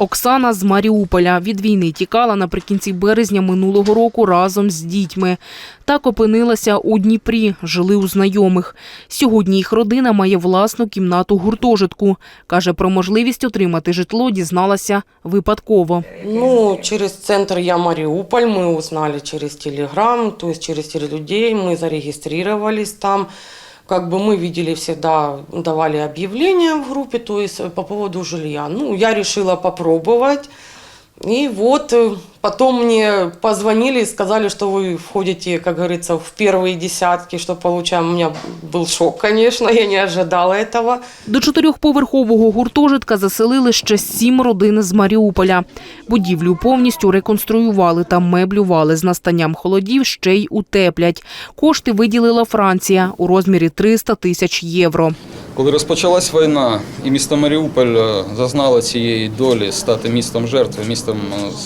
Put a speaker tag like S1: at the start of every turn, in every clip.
S1: Оксана з Маріуполя від війни тікала наприкінці березня минулого року разом з дітьми. Так опинилася у Дніпрі, жили у знайомих. Сьогодні їх родина має власну кімнату гуртожитку. Каже, про можливість отримати житло дізналася випадково.
S2: Ну, через центр «Я Мариуполь» мы узнали через Телеграм, то через людей, мы зарегистрировались там Как бы мы видели всегда, давали объявления в группе, то есть по поводу жилья. Ну, я решила попробовать. И вот э, потом мне позвонили и сказали, что вы входите, как говорится, в первые десятки, что получаем. У меня был шок, конечно, я не ожидала этого.
S1: До чотирьохповерхового гуртожитка заселили ще сім родин з Маріуполя. Будівлю повністю реконструювали та меблювали. З настанням холодів ще й утеплять. Кошти виділила Франція у розмірі 300 тисяч євро.
S3: Коли розпочалась війна, і місто Маріуполь е, зазнало цієї долі стати містом жертви, містом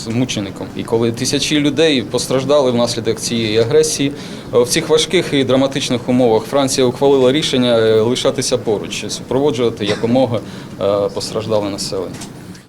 S3: е, мучеником. І коли тисячі людей постраждали внаслідок цієї агресії, е, в цих важких і драматичних умовах Франція ухвалила рішення лишатися поруч, супроводжувати якомога постраждале населення.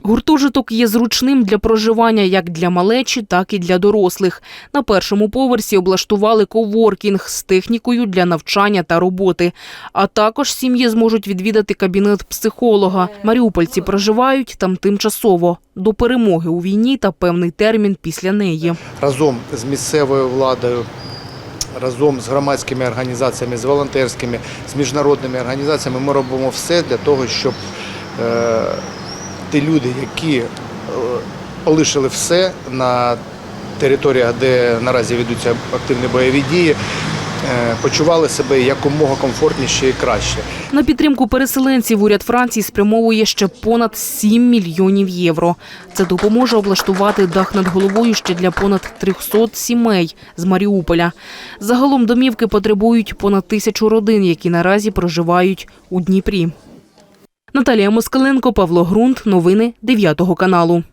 S1: Гуртожиток є зручним для проживання як для малечі, так і для дорослих. На першому поверсі облаштували коворкінг з технікою для навчання та роботи. А також сім'ї зможуть відвідати кабінет психолога. Маріупольці проживають там тимчасово до перемоги у війні та певний термін після неї.
S4: разом з місцевою владою, разом з громадськими організаціями, з волонтерськими, з міжнародними організаціями ми робимо все для того, щоб е, ті люди, які е, полишили все на територіях, де наразі ведуться активні бойові дії, е, почували себе якомога комфортніше і краще.
S1: На підтримку переселенців уряд Франції спрямовує ще понад 7 мільйонів євро. Це допоможе облаштувати дах над головою ще для понад 300 сімей з Маріуполя. Загалом домівки потребують понад тисячу родин, які наразі проживають у Дніпрі. Наталія Москаленко, Павло Грунт. Новини 9 каналу.